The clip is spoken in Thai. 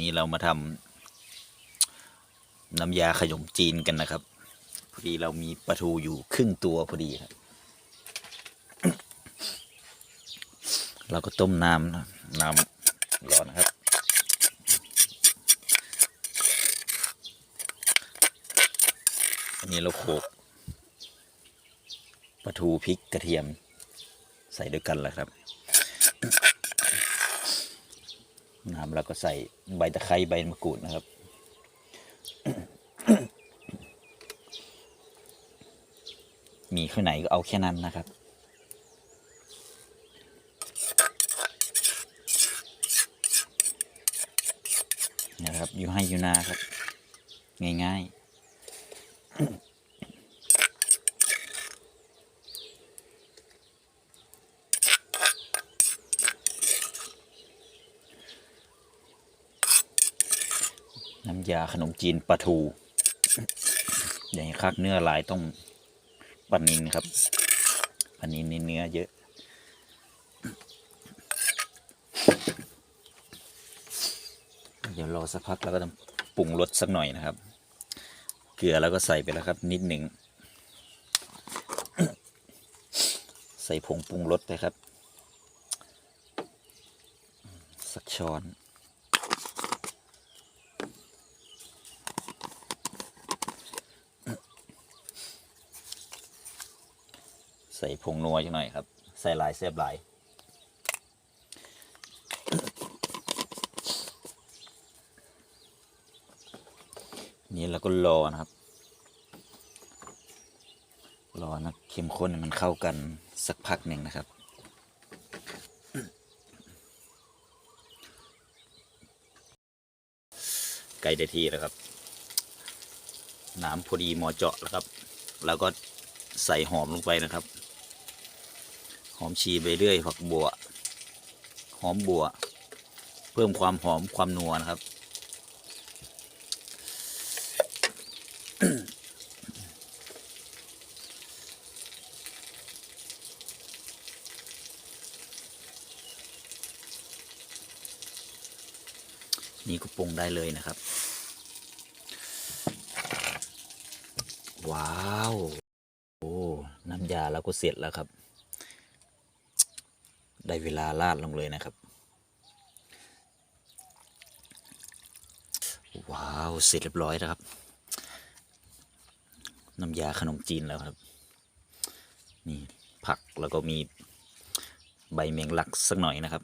นี้เรามาทำน้ำยาขนมจีนกันนะครับ พอดีเรามีปลาทูอยู่ครึ่งตัวพอดีครับ เราก็ต้มน้ำนะน้ำร้อนนะครับ อันนี้เราโขลกปลาทูพริกกระเทียมใส่ด้วยกันแล้วครับ นะครับเราก็ใส่ใบตะไคร้ใบมะกรูดนะครับ มีข้างไหนก็เอาแค่นั้นนะครับนะครับอยู่ให้อยู่นาครับ ง่ายๆ น้ำยาขนมจีนปลาทูอย่างคักเนื้อลายต้องปลานินครับปลานินนี่เนื้อเยอะเดี๋ยวรอสักพักแล้วก็ต้องปรุงรสสักหน่อยนะครับ เกลือแล้วก็ใส่ไปแล้วครับ นิดหนึ่งใส่ผงปรุงรสไปครับ สักช้อน ใส่ผงนัวจังหน่อยครับ ใส่ลายเสียบลายนี่เราก็รอนะครับ รอนะเข้มข้นมันเข้ากันสักพักหนึ่งนะครับ ไก่ได้ที่แล้วครับ น้ำพอดีมอเจาะแล้วครับ แล้วก็ใส่หอมลงไปนะครับ หอมชีไปเรื่อยผักบัว หอมบัว เพิ่มความหอมความนัวนะครับนี่ก็ปรุงได้เลยนะครับ ว้าว โอ้ น้ำยาเราก็เสร็จแล้วครับ ได้เวลาลาดลงเลยนะครับ ว้าว เสร็จเรียบร้อยแล้วครับ น้ำยาขนมจีนแล้วครับ นี่ผักแล้วก็มีใบเมียงลักสักหน่อยนะครับ